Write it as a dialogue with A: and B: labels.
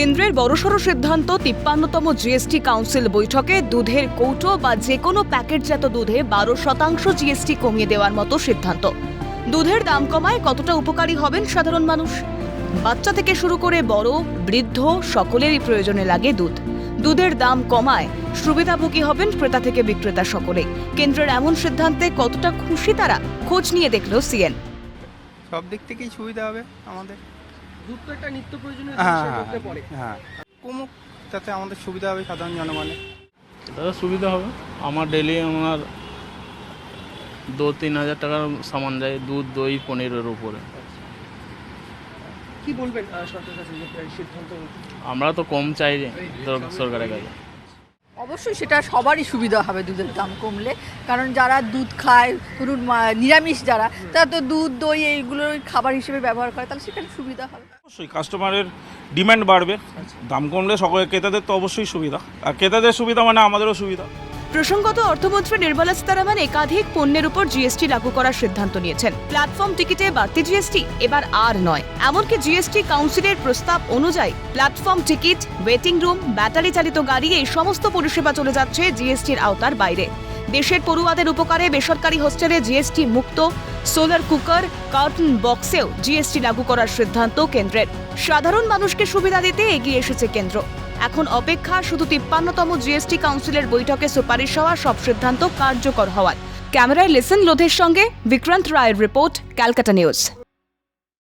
A: কেন্দ্রের বড়সড় সিদ্ধান্ত তিপ্পান্নতম জিএসটি কাউন্সিল বৈঠকে দুধের কৌটো বা যে কোনো প্যাকেটজাত দুধে বারো শতাংশ জিএসটি কমিয়ে দেওয়ার মতো সিদ্ধান্ত। দুধের দাম কমায় কতটা উপকারী হবেন সাধারণ মানুষ? বাচ্চা থেকে শুরু করে বড়, বৃদ্ধ, সকলেরই প্রয়োজনে লাগে দুধ। দুধের দাম কমায় সুবিধাভোগী হবেন ক্রেতা থেকে বিক্রেতা সকলে। কেন্দ্রের এমন সিদ্ধান্তে কতটা খুশি তারা, খোঁজ নিয়ে দেখল সিএন।
B: সব দিক থেকেই সুবিধা হবে আমাদের।
C: দুধ তো একটা নিত্য প্রয়োজনীয়
B: হ্যাঁ
C: জিনিসের মধ্যে পড়ে।
B: হ্যাঁ। কমুক তাতে আমাদের সুবিধা হবে সাধারণ জনগণের?
D: দাদা সুবিধা হবে। আমার ডেলি আমার দু তিন হাজার টাকার সামান যায় দুধ দই পনিরের উপরে।
C: কি বলবেন সরকারের কাছে সিদ্ধান্ত?
D: আমরা তো কম চাই সর- সরকারের কাছে।
E: অবশ্যই সেটা সবারই সুবিধা হবে দুধের দাম কমলে। কারণ যারা দুধ খায় ধরুন নিরামিষ যারা তারা তো দুধ দই এইগুলো খাবার হিসেবে ব্যবহার করে তাহলে সেখানে সুবিধা হবে।
F: অবশ্যই কাস্টমারের ডিমান্ড বাড়বে। দাম কমলে সকলে ক্রেতাদের তো অবশ্যই সুবিধা। আর ক্রেতাদের সুবিধা মানে আমাদেরও সুবিধা।
A: প্রসঙ্গত অর্থমন্ত্রী নির্মলা সীতারামন একাধিক পণ্যের উপর জিএসটি লাগু করার সিদ্ধান্ত নিয়েছেন। প্ল্যাটফর্ম টিকিটে বাড়তি জিএসটি এবার আর নয়। এমনকি জিএসটি কাউন্সিলের প্রস্তাব অনুযায়ী platform ticket, waiting room battery চালিত গাড়ি এই সমস্ত পরিষেবা চলে যাচ্ছে জিএসটির আওতার বাইরে। দেশের পড়ুয়াদের উপকারে বেসরকারি হোস্টেলে জিএসটি মুক্ত, সোলার কুকার, কার্টন বক্সেও জিএসটি লাগু করার সিদ্ধান্ত কেন্দ্রের। সাধারণ মানুষকে সুবিধা দিতে এগিয়ে এসেছে কেন্দ্র। এখন অপেক্ষা শুধু তিপ্পান্নতম জিএসটি কাউন্সিলের বৈঠকে সুপারিশ হওয়া সব সিদ্ধান্ত কার্যকর হওয়ার। ক্যামেরায় লেসেন লোধের সঙ্গে বিক্রান্ত রায়ের রিপোর্ট, ক্যালকাটা নিউজ।